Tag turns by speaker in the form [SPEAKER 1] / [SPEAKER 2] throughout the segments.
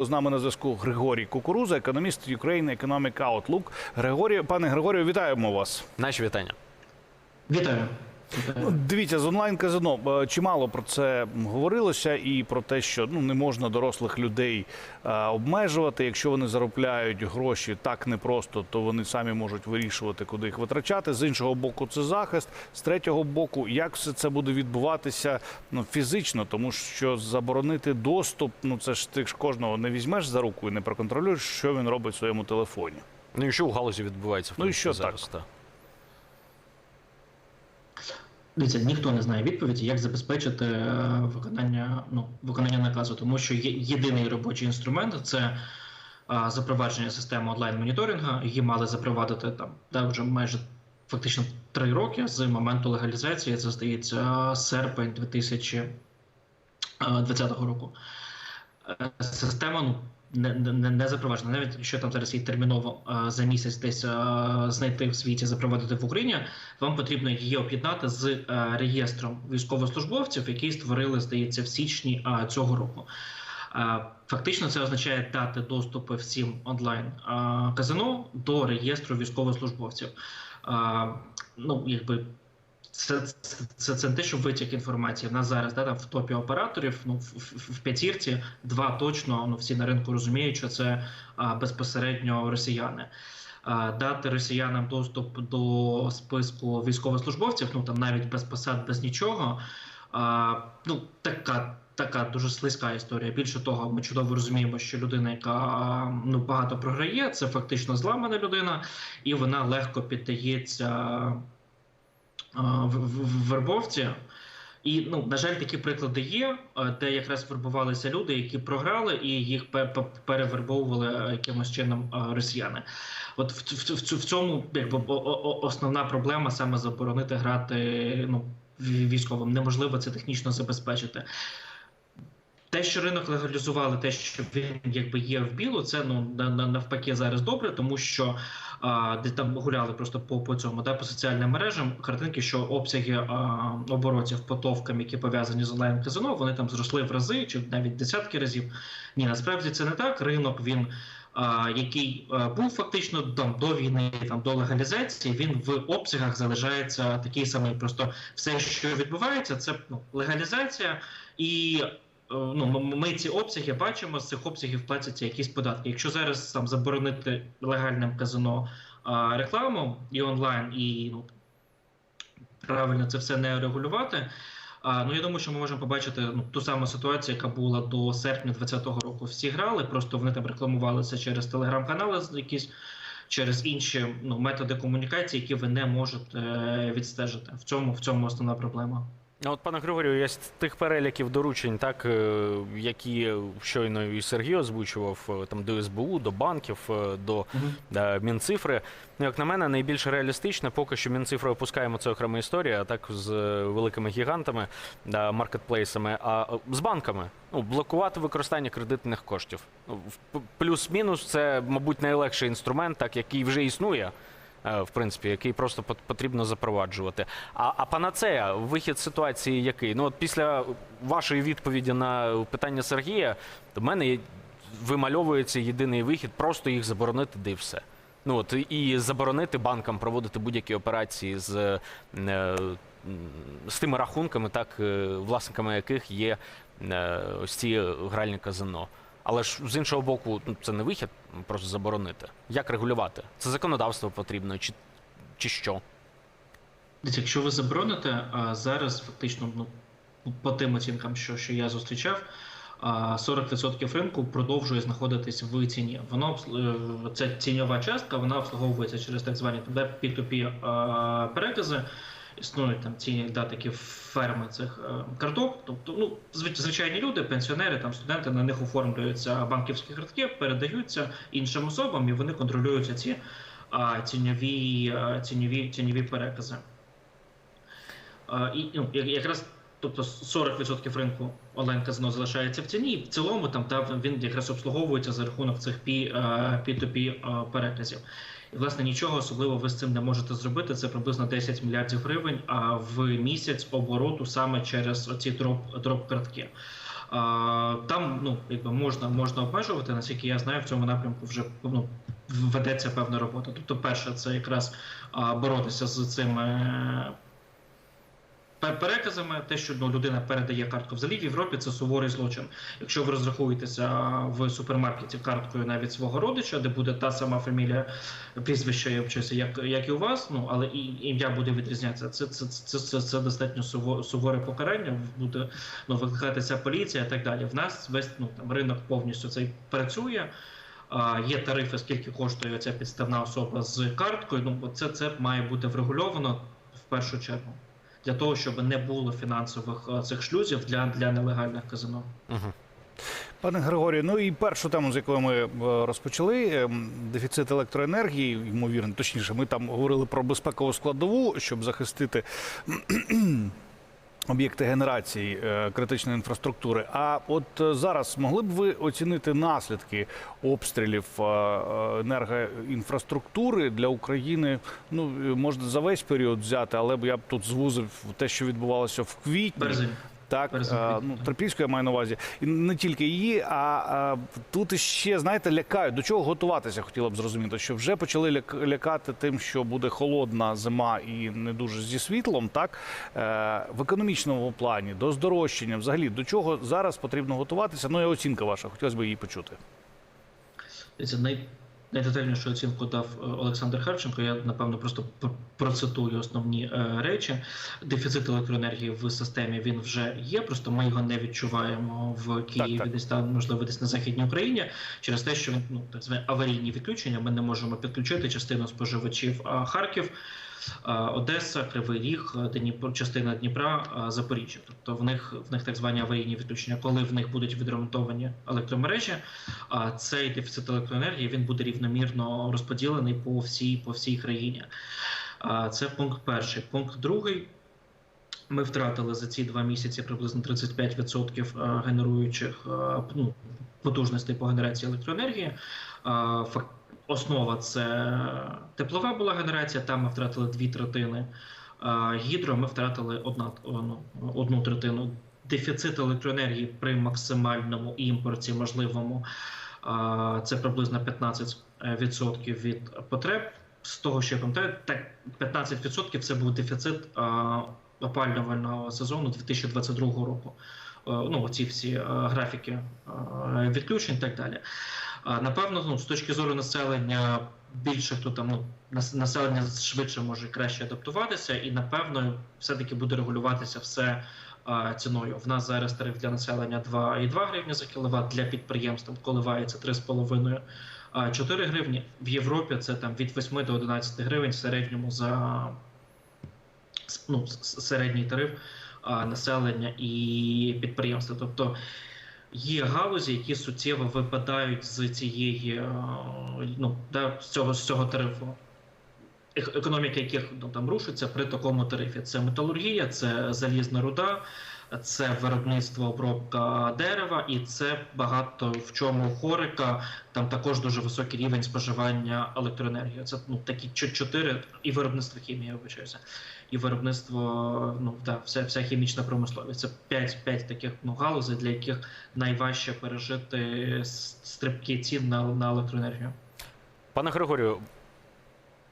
[SPEAKER 1] З нами на зв'язку Григорій Кукуруза, економіст Ukraine Economic Outlook. Григорій, пане Григорію, вітаємо вас.
[SPEAKER 2] Наші вітання.
[SPEAKER 3] Вітаю.
[SPEAKER 1] Ну, Дивіться, з онлайн казино е, чимало про це говорилося, і про те, що ну не можна дорослих людей е, обмежувати. Якщо вони заробляють гроші так непросто, то вони самі можуть вирішувати, куди їх витрачати. З іншого боку, це захист. З третього боку, як все це буде відбуватися ну фізично, тому що заборонити доступ, ну це ж ти ж кожного не візьмеш за руку і не проконтролюєш, що він робить в своєму телефоні.
[SPEAKER 2] Ну і що у галузі відбувається? в
[SPEAKER 1] Ну і що
[SPEAKER 2] зараз?
[SPEAKER 1] так?
[SPEAKER 2] Та.
[SPEAKER 3] Дивіться, ніхто не знає відповіді, як забезпечити е, виконання ну, виконання наказу, тому що єдиний робочий інструмент це е, запровадження системи онлайн-моніторингу. Її мали запровадити там да, вже майже фактично три роки з моменту легалізації. Це здається серпень 2020 року. Е, Система ну, не, не, не запроваджена. Навіть якщо там зараз її терміново е, за місяць десь е, знайти в світі, запровадити в Україні, вам потрібно її об'єднати з е, реєстром військовослужбовців, який створили, здається, в січні цього року. Фактично, це означає дати доступи всім онлайн казино до реєстру військовослужбовців. Ну, якби це, це, це, не те, що витік інформації. В нас зараз да, там в топі операторів, ну в, в, в п'ятірці два точно ну всі на ринку розуміють, що це а, безпосередньо росіяни. А, дати росіянам доступ до списку військовослужбовців, ну там навіть без посад, без нічого. А, ну така. Така дуже слизька історія. Більше того, ми чудово розуміємо, що людина, яка ну багато програє, це фактично зламана людина, і вона легко піддається в, в, вербовці. І ну на жаль, такі приклади є, де якраз вербувалися люди, які програли, і їх пе- пе- перевербовували е, якимось чином е, росіяни. От в, в, в, в цьому якби основна проблема саме заборонити грати ну військовим. Неможливо це технічно забезпечити. Те, що ринок легалізували, те, що він якби є в білу, це ну на- на- навпаки зараз добре, тому що де там гуляли просто по, по цьому, да, по соціальним мережам картинки, що обсяги а, оборотів по товкам, які пов'язані з онлайн казино, вони там зросли в рази чи навіть десятки разів. Ні, насправді це не так. Ринок він. Який був фактично там до війни, там до легалізації, він в обсягах залишається такий самий. Просто все, що відбувається, це ну, легалізація, і ну ми ці обсяги бачимо. З цих обсягів платяться якісь податки. Якщо зараз там заборонити легальним казино рекламу і онлайн, і ну правильно це все не регулювати. А, ну я думаю, що ми можемо побачити ну, ту саму ситуацію, яка була до серпня 2020 року. Всі грали, просто вони там рекламувалися через телеграм-канали, якісь через інші ну, методи комунікації, які ви не можете е, відстежити. В цьому в цьому основна проблема.
[SPEAKER 2] А От, пане Григорію, я з тих переліків доручень, так, е, які щойно і Сергій озвучував, е, там до СБУ, до банків, е, до е, Мінцифри. Ну, як на мене, найбільш реалістичне, поки що Мінцифри опускаємо це окрема історія, а так з великими гігантами, маркетплейсами, а з банками. Ну, блокувати використання кредитних коштів. Ну, Плюс-мінус це, мабуть, найлегший інструмент, так, який вже існує. Е, В принципі, який просто потрібно запроваджувати. А, а панацея, вихід ситуації який? Ну, от після вашої відповіді на питання Сергія, до мене вимальовується єдиний вихід, просто їх заборонити, де все. Ну от і заборонити банкам проводити будь-які операції з, е, з тими рахунками, так е, власниками яких є ось ці гральні казино. Але ж з іншого боку, ну, це не вихід, просто заборонити. Як регулювати? Це законодавство потрібно, чи, чи що?
[SPEAKER 3] Якщо ви забороните, зараз фактично ну, по тим оцінкам, що, що я зустрічав, а, 40% ринку продовжує знаходитись в ціні. Воно обс- е, ціньова частка вона обслуговується через так звані P2P перекази. Існують там ці такі ферми цих е, карток. Тобто, ну звичайні люди, пенсіонери, там студенти на них оформлюються банківські картки, передаються іншим особам, і вони контролюють ці а, ціньові, а, ціньові, ціньові перекази. А, І ну, якраз тобто 40% ринку онлайн казино залишається в ціні, і в цілому там та він якраз обслуговується за рахунок цих P, е, P2P е, переказів. І власне нічого особливо ви з цим не можете зробити. Це приблизно 10 мільярдів гривень а в місяць обороту саме через оці дроп дроп картки. Там ну, якби можна, можна обмежувати, наскільки я знаю, в цьому напрямку вже ну, ведеться певна робота. Тобто, перше, це якраз боротися з цими е, переказами, те, що ну, людина передає картку. Взагалі в Європі це суворий злочин. Якщо ви розрахуєтеся в супермаркеті карткою навіть свого родича, де буде та сама фамілія, прізвище як, як і у вас, ну але і ім'я буде відрізнятися. Це, це, це, це, це достатньо суворе покарання. Буде ну, викликатися поліція і так далі. В нас весь ну там ринок повністю цей працює. Є тарифи, скільки коштує ця підставна особа з карткою. Ну це, це має бути врегульовано в першу чергу для того, щоб не було фінансових е, цих шлюзів для, для нелегальних казино.
[SPEAKER 2] Угу.
[SPEAKER 1] Пане Григорію, ну і першу тему, з якої ми е, розпочали, ем, дефіцит електроенергії, ймовірно, точніше, ми там говорили про безпекову складову, щоб захистити об'єкти генерації е, критичної інфраструктури. А от е, зараз могли б ви оцінити наслідки обстрілів е, енергоінфраструктури для України? Ну можна за весь період взяти, але б я б тут звузив те, що відбувалося в квітні.
[SPEAKER 3] Березень.
[SPEAKER 1] Так, а, ну
[SPEAKER 3] так.
[SPEAKER 1] Трипільську я маю на увазі, і не тільки її, а, а тут іще знаєте, лякають. До чого готуватися? Хотіла б зрозуміти, що вже почали ляк- лякати тим, що буде холодна зима і не дуже зі світлом. Так е, в економічному плані до здорожчання, взагалі до чого зараз потрібно готуватися? Ну і оцінка ваша, хотілося б її почути.
[SPEAKER 3] Це най... найдетальнішу оцінку дав е, Олександр Харченко. Я напевно просто процитую основні е, речі. Дефіцит електроенергії в системі він вже є. Просто ми його не відчуваємо в Києві,
[SPEAKER 1] так.
[SPEAKER 3] десь там, можливо, десь на західній Україні, через те, що ну так звані аварійні відключення. Ми не можемо підключити частину споживачів Харків. А, Одеса, Кривий Ріг, е, Дніпро, частина Дніпра, Запоріжжя. Тобто в них в них так звані аварійні відключення. Коли в них будуть відремонтовані електромережі, цей дефіцит електроенергії він буде рівномірно розподілений по всій по всій країні. Це пункт перший. Пункт другий. Ми втратили за ці два місяці приблизно 35% е, генеруючих е, ну, потужностей по генерації електроенергії. Основа це теплова була генерація, там ми втратили дві третини. Гідро ми втратили одна, ну, одну третину. Дефіцит електроенергії при максимальному імпорті можливому це приблизно 15% від потреб. З того, що я пам'ятаю, так 15% це був дефіцит опалювального сезону 2022 року. Е, Ну, ці всі е, графіки е, відключень і так далі. Напевно, ну, з точки зору населення, більше хто там ну, населення швидше може краще адаптуватися, і напевно, все-таки буде регулюватися все ціною. В нас зараз тариф для населення 2,2 гривні за кіловат, для підприємств коливається 3,5 а 4 гривні. В Європі це там від 8 до 11 гривень в середньому за ну, середній тариф населення і підприємства. Тобто є галузі, які суттєво випадають з цієї ну, да, з цього з цього тарифу. Ек- Економіка яких ну, там рушиться при такому тарифі. Це металургія, це залізна руда, це виробництво обробка дерева, і це багато в чому хорика. Там також дуже високий рівень споживання електроенергії. Це ну такі чотири і виробництво хімії, вибачаюся, і виробництво, ну да, вся, вся хімічна промисловість. Це п'ять, п'ять таких ну, галузей, для яких найважче пережити стрибки цін на, на електроенергію.
[SPEAKER 2] Пане Григорію,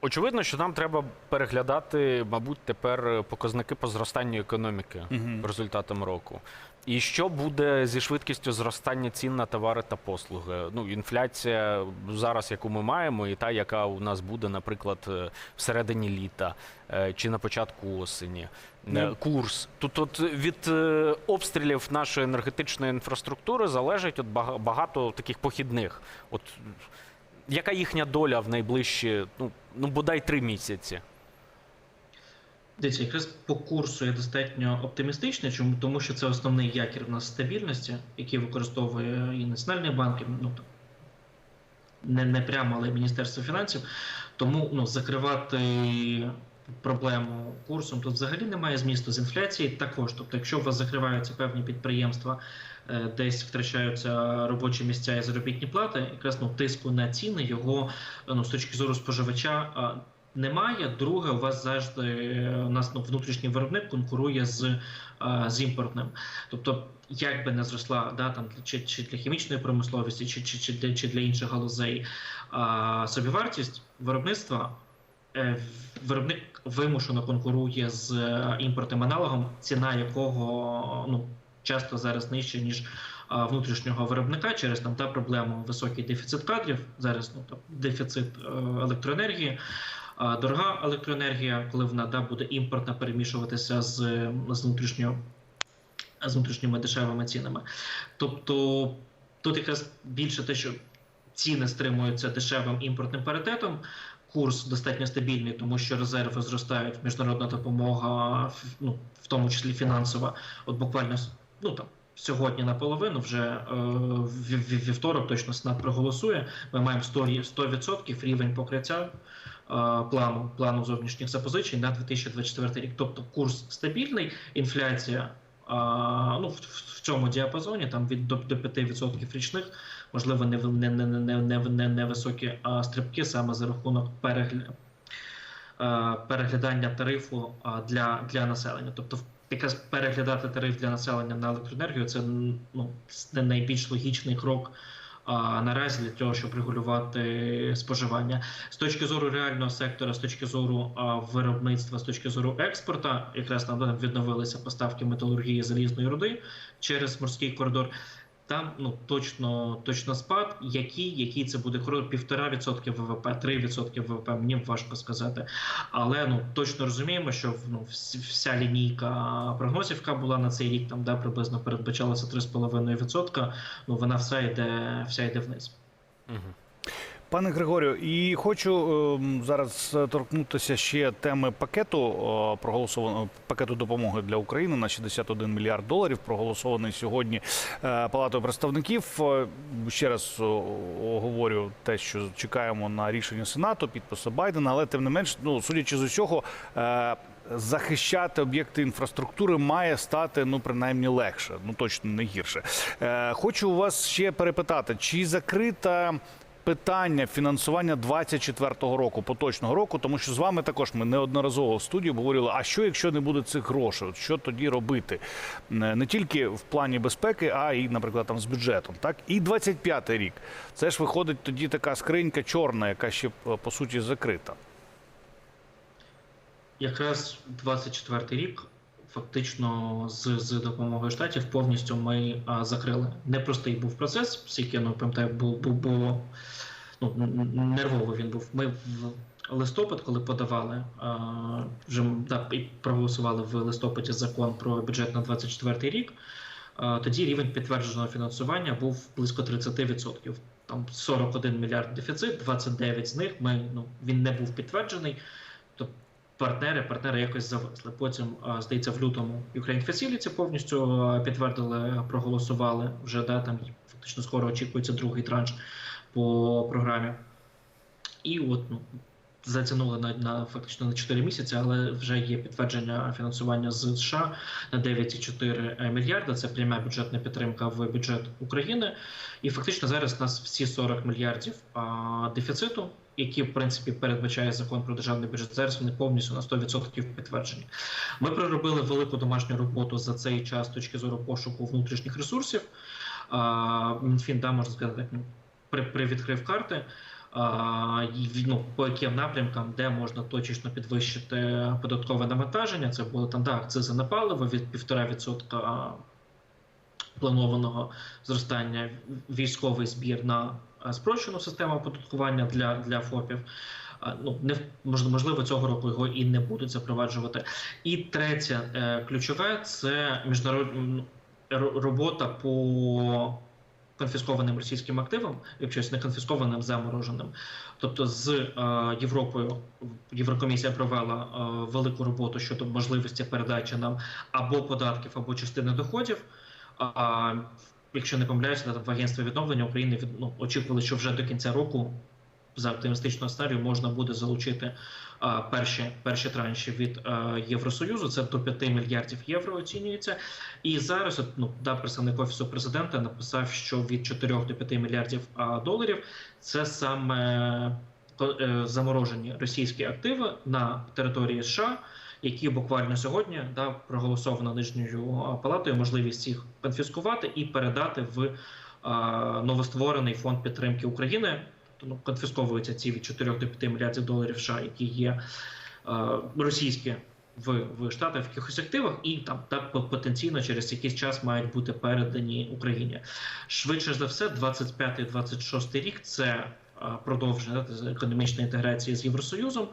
[SPEAKER 2] очевидно, що нам треба переглядати, мабуть, тепер показники по зростанню економіки
[SPEAKER 1] Мгм.
[SPEAKER 2] результатом року. І що буде зі швидкістю зростання цін на товари та послуги? Ну, інфляція зараз, яку ми маємо, і та, яка у нас буде, наприклад, е, всередині літа е, чи на початку осені.
[SPEAKER 1] Ну.
[SPEAKER 2] Курс. Тут от від обстрілів нашої енергетичної інфраструктури залежить от бага- багато таких похідних. От яка їхня доля в найближчі, ну, ну бодай три місяці?
[SPEAKER 3] Дивіться, якраз по курсу я достатньо оптимістичний, чому тому, що це основний якір в нас стабільності, який використовує і Національний банк, і, ну там, не, не прямо, але і Міністерство фінансів. Тому ну, закривати проблему курсом тут взагалі немає змісту з інфляції. Також, тобто, якщо у вас закриваються певні підприємства, е, десь втрачаються робочі місця і заробітні плати, якраз ну, тиску на ціни його ну, з точки зору споживача. немає. Друге, у вас завжди е, у нас ну, внутрішній виробник конкурує з, е, з імпортним. Тобто, як би не зросла да, там, чи, чи для хімічної промисловості, чи, чи, чи, для, чи для інших галузей а, собівартість виробництва. Е, Виробник вимушено конкурує з е, імпортним аналогом, ціна якого ну часто зараз нижча ніж внутрішнього виробника через там та проблему високий дефіцит кадрів. Зараз ну там дефіцит е, електроенергії, дорога електроенергія, коли вона да буде імпортна перемішуватися з, з внутрішньою з внутрішніми дешевими цінами. Тобто тут якраз більше те, що ціни стримуються дешевим імпортним паритетом. Курс достатньо стабільний, тому що резерви зростають, міжнародна допомога, ну, в тому числі фінансова. От буквально ну, там, сьогодні наполовину, вже е, вівторок точно СНАП проголосує. Ми маємо 100, рі- 100% рівень покриття е, плану, плану зовнішніх запозичень на 2024 рік. Тобто курс стабільний, інфляція а, ну, в- в цьому діапазоні, там від до, до 5% річних, можливо, не, не, не, не, не, не, не, не високі а, стрибки саме за рахунок перегля, переглядання тарифу для, для населення. Тобто, якраз переглядати тариф для населення на електроенергію це ну, це найбільш логічний крок. А наразі для того, щоб регулювати споживання з точки зору реального сектора, з точки зору а, виробництва, з точки зору експорту, якраз там відновилися поставки металургії залізної руди через морський коридор. Там ну точно точно спад. Який, який це буде? Півтора відсотки ВВП, 3% ВВП. Мені важко сказати. Але ну точно розуміємо, що ну, вся лінійка прогнозів, яка була на цей рік, там де приблизно передбачалося 3,5%, Ну вона вся йде, вся йде вниз.
[SPEAKER 2] Мгм.
[SPEAKER 1] Пане Григорію, і хочу ем, зараз торкнутися ще теми пакету о, проголосованого пакету допомоги для України на 61 мільярд доларів, проголосований сьогодні е, Палатою представників. Е, Ще раз оговорю те, що чекаємо на рішення Сенату, підписи Байдена, але тим не менш, ну судячи з усього. е, Захищати об'єкти інфраструктури має стати ну принаймні легше, ну точно не гірше. Е, хочу у вас ще перепитати, чи закрита питання фінансування 24-го року, поточного року, тому що з вами також ми неодноразово в студії обговорювали, а що якщо не буде цих грошей? Що тоді робити? Не тільки в плані безпеки, а і, наприклад, там з бюджетом. Так і 25-й рік. Це ж виходить тоді така скринька чорна, яка ще е, по суті закрита.
[SPEAKER 3] Якраз 24 рік, фактично, з, з допомогою штатів повністю ми а, закрили. Непростий був процес, скільки ну, пам'ятаю, був, було ну, нервово він був. Ми в листопад, коли подавали, а, вже да, і проголосували в листопаді закон про бюджет на 24 рік. Тоді рівень підтвердженого фінансування був близько 30%. Там 41 мільярд дефіцит, 29 з них ми ну він не був підтверджений. Тобто партнери, партнери якось зависли. Потім, здається, в лютому Ukraine Facility повністю підтвердили, проголосували вже да, там фактично скоро очікується другий транш по програмі. І от ну, затягнули на, на фактично на 4 місяці, але вже є підтвердження фінансування з США на 9,4 мільярда. Це пряма бюджетна підтримка в бюджет України. І фактично зараз у нас всі 40 мільярдів а, дефіциту, які в принципі передбачає закон про державний бюджет. Вони повністю на 100% підтверджені. Ми проробили велику домашню роботу за цей час з точки зору пошуку внутрішніх ресурсів. Мінфін, да, можна сказати, ну, при, привідкрив карти. Ну, по яким напрямкам, де можна точечно підвищити податкове навантаження, це були там да, акцизи на паливо від 1,5% планованого зростання, військовий збір на спрощену систему оподаткування для, для ФОПів. Ну, не можливо, цього року його і не будуть запроваджувати. І третє, е, ключове це міжнародна робота по конфіскованим російським активам, якщо не конфіскованим, замороженим. Тобто з е, Європою Єврокомісія провела е, велику роботу щодо можливості передачі нам або податків, або частини доходів. А якщо не помиляюся, в агентстві відновлення України від, ну, очікували, що вже до кінця року за оптимістичного сценарію можна буде залучити а, перші, перші транші від а, Євросоюзу. Це до 5 мільярдів євро оцінюється. І зараз ну, да, представник офісу президента написав, що від 4 до 5 мільярдів а, доларів це саме е, заморожені російські активи на території США, які буквально сьогодні да, проголосовано нижньою палатою можливість їх конфіскувати і передати в новостворений фонд підтримки України. Тобто, ну, конфісковуються ці від 4 до 5 мільярдів доларів США, які є російські в, в Штатах в якихось активах, і там так потенційно через якийсь час мають бути передані Україні. Швидше за все, 25-26 рік це продовження економічної інтеграції з Євросоюзом,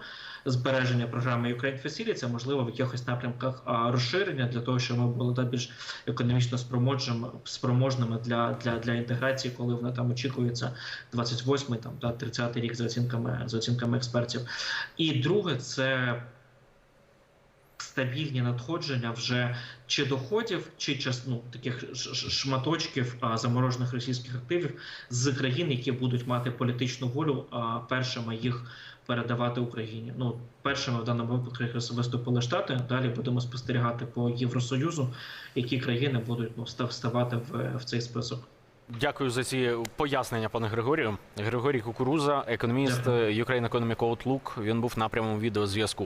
[SPEAKER 3] збереження програми Ukraine Facility, можливо, в якихось напрямках розширення для того, щоб ми були та більш економічно спроможними, спроможними для, для, для інтеграції, коли вона там очікується 28 там та 30 рік за оцінками за оцінками експертів. І друге, це стабільні надходження вже чи доходів, чи ну, таких шматочків а, заморожених російських активів з країн, які будуть мати політичну волю, а, першими їх передавати Україні. Ну, першими в даному випадку виступили Штати. Далі будемо спостерігати по Євросоюзу, які країни будуть ну, став- вставати в, в цей список.
[SPEAKER 2] Дякую за ці пояснення, пане Григорію. Григорій Кукуруза, економіст Ukraine Economic Outlook. Він був на прямому відеозв'язку.